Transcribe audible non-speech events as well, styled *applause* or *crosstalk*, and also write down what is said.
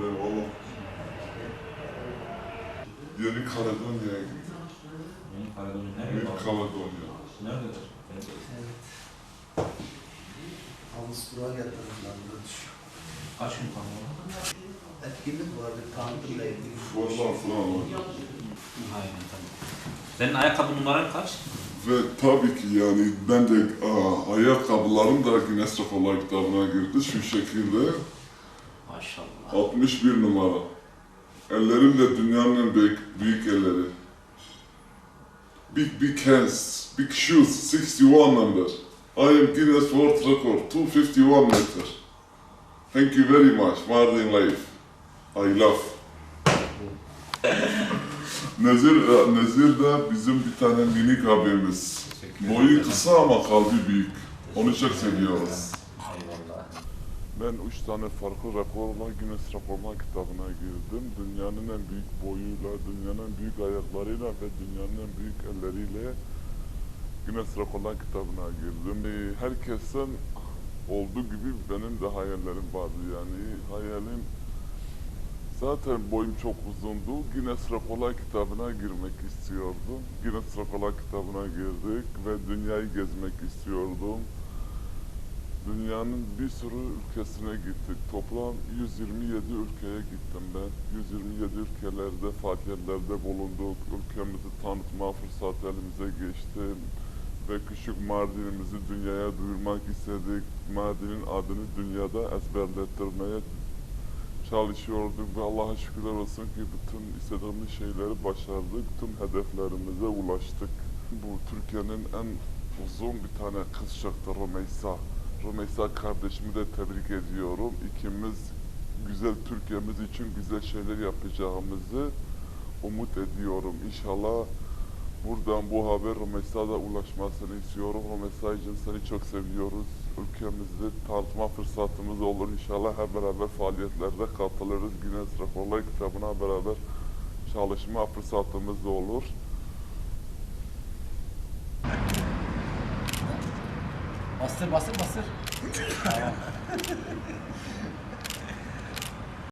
problem valla. Yeni Kaledonya'ya gittim. Yeni Kaledonya nerede Yeni? Kaledonya. Nerededir? Evet. Avusturalya taraflarında düşüyor. Kaç gün kaldı? Etkinlik vardı, tanrıyla ilgili. Fuarlar falan var. Aynen tamam. Senin ayakkabı numaran kaç? Ve tabii ki yani ben de aa, ayakkabılarım da Guinness Rekorlar kitabına girdi şu şekilde. Maşallah. 61 numara. Ellerim de dünyanın en büyük, büyük elleri. Big big hands, big shoes, 61 number. I am Guinness World Record, 251 meter. Thank you very much, Martin Life. I love. *laughs* Nezir, e, Nezir de bizim bir tane minik abimiz. Boyu kısa ama kalbi büyük. Onu çok seviyoruz. Ben üç tane farklı raporla Guinness Raporlar kitabına girdim. Dünyanın en büyük boyuyla, dünyanın en büyük ayaklarıyla ve dünyanın en büyük elleriyle Guinness Raporlar kitabına girdim. Ee, herkesin olduğu gibi benim de hayallerim vardı yani. Hayalim zaten boyum çok uzundu. Guinness Rekorlar kitabına girmek istiyordum. Guinness Rekorlar kitabına girdik ve dünyayı gezmek istiyordum. Dünyanın bir sürü ülkesine gittik. Toplam 127 ülkeye gittim ben. 127 ülkelerde faaliyetlerde bulunduk. Ülkemizi tanıtma fırsatı elimize geçti. Ve küçük Mardin'imizi dünyaya duyurmak istedik. Mardin'in adını dünyada ezberlettirmeye çalışıyorduk ve Allah'a şükürler olsun ki bütün istediğimiz şeyleri başardık. Tüm hedeflerimize ulaştık. Bu Türkiye'nin en uzun bir tane kız çıktı Rümeysa. Rümeysa kardeşimi de tebrik ediyorum. İkimiz güzel Türkiye'miz için güzel şeyler yapacağımızı umut ediyorum. İnşallah buradan bu haber Rümeysa'da ulaşmasını istiyorum. Rümeysa'cığım seni çok seviyoruz. Ülkemizde tanıtma fırsatımız olur. İnşallah hep beraber faaliyetlerde katılırız. Guinness Rekorlar kitabına beraber çalışma fırsatımız olur. Bastır bastır bastır. *laughs*